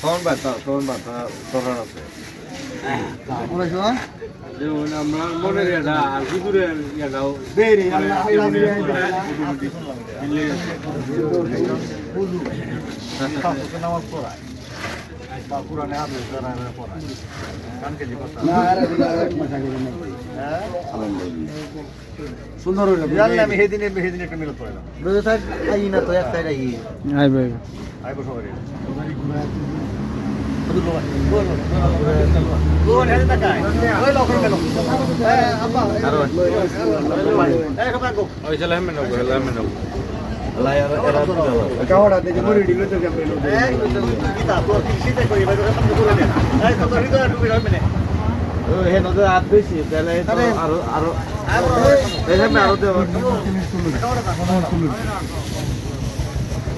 তখন বাতা তখন বাতা তখন আছে। কেজি কথা সুন্দর আমি সেদিনে সেদিনে একটা মিলত পড়াইলাম আই না তো এক সাইড আই আইবে আই বসো বাড়ি। হে নজর হাত বেশি তাহলে আরও আরও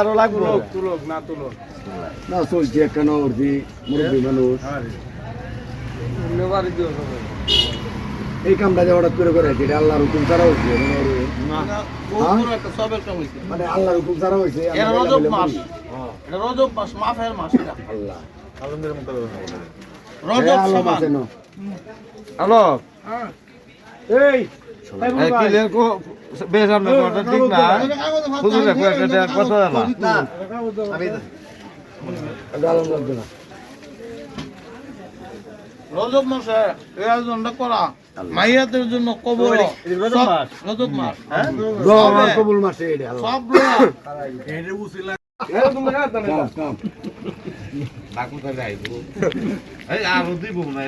আরও লাগবো। না তুলক না চলছে কেন উঠছি মুরব্বী মানুষ। সবাই এই কামটা যে হঠাৎ করে করে এটা আল্লাহর হুকুম ছাড়া হয়েছে? মানে আল্লাহর হুকুম ছাড়া হয়েছে এটা রজব মাস। রজব মাস মাফের মাস আল্লাহ। রজব সমান। হ্যালো এই এই কো বেশ আমরা কথা ঠিক না? হুজুর কো একটা দেয়া কথা না? গালাম লাগবে না রজব মাসে এই আয়োজনটা করা। মাইয়াদের জন্য কবর। রজব মাস। হ্যাঁ কবুল মাসে। সব লোক কাম, কাম। ডাকু তাহলে আইবো এই আর দিব না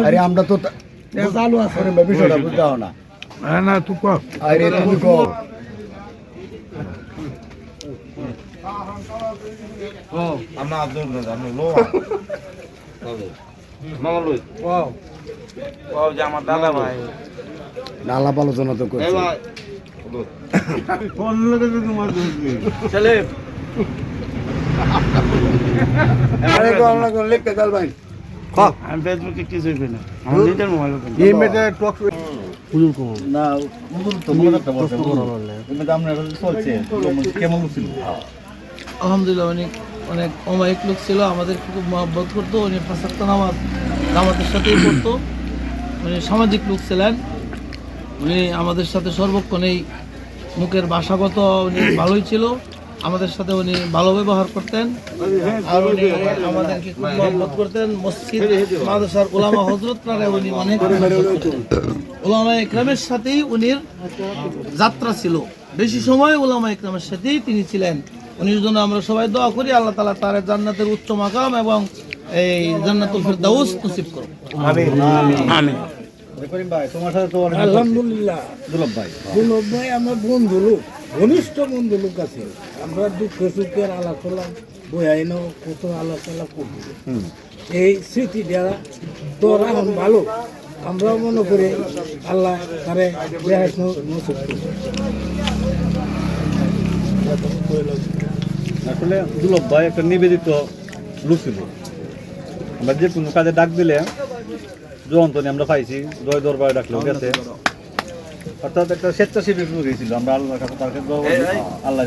আরে আমরা তো তা- চালু আছে রে, বিষয়টা বুঝতে হবে না না তুই কর আরে তুমি ও আমরা আদর না জানো লো মামা লই ওয়াও। ও যে আমার দাদা ভাই। আলাপ আলোচনা তো করছি ভাই। লাগে তোমার চলে আরে তো আমরা লিখতে চাল ভাই। আমি ফেসবুকে কিছুই কই না। আমার নিজের মোবাইল এই মেটে টক হুজুর কোন না মুদুর তো মনে একটা বলছে তুমি আমরা চলছে। কেমন ছিল? আলহামদুলিল্লাহ অনেক অনেক অমায়িক লোক ছিল। আমাদের খুব মহব্বত করতো। উনি পাঁচাত্তর নামাজ জামাতের সাথেই পড়তো। উনি সামাজিক লোক ছিলেন। উনি আমাদের সাথে সর্বক্ষণেই মুখের ভাষাগত উনি ভালোই ছিল। আমাদের সাথে উনি ভালো ব্যবহার করতেন আর উনি আমাদেরকে খুব মহব্বত করতেন। মসজিদ মাদ্রাসার ওলামা হজরতরা উনি অনেক ওলামা ইকরামের সাথেই উনির যাত্রা ছিল। বেশি সময় ওলামা ইকরামের সাথেই তিনি ছিলেন। উনির জন্য আমরা সবাই দোয়া করি আল্লাহ তালা তার জান্নাতের উচ্চ মাকাম এবং এই জান্নাতুল ফেরদাউস নসিব করুন আমি করিম ভাই তোমার সাথে তো অনেক আলহামদুলিল্লাহ। দুলভ ভাই দুলভ ভাই আমার বন্ধু লোক ঘনিষ্ঠ বন্ধু লোক আছে। আমরা দুঃখে সুখের আলাপ করলাম বইয়াইন কত আলোচনা করব। এই স্মৃতি দ্বারা তোর এখন ভালো। আমরাও মনে করি আল্লাহ তারে নসিব করবে। আসলে দুলভ ভাই একটা নিবেদিত লোক ছিল আমরা যে কোনো কাজে ডাক দিলে জয়ন্তনী আমরা পাইছি জয় দরবারে ডাকলেও গেছে। অর্থাৎ একটা স্বেচ্ছাসেবী লোক ছিল আমরা আল্লাহ আল্লাহ।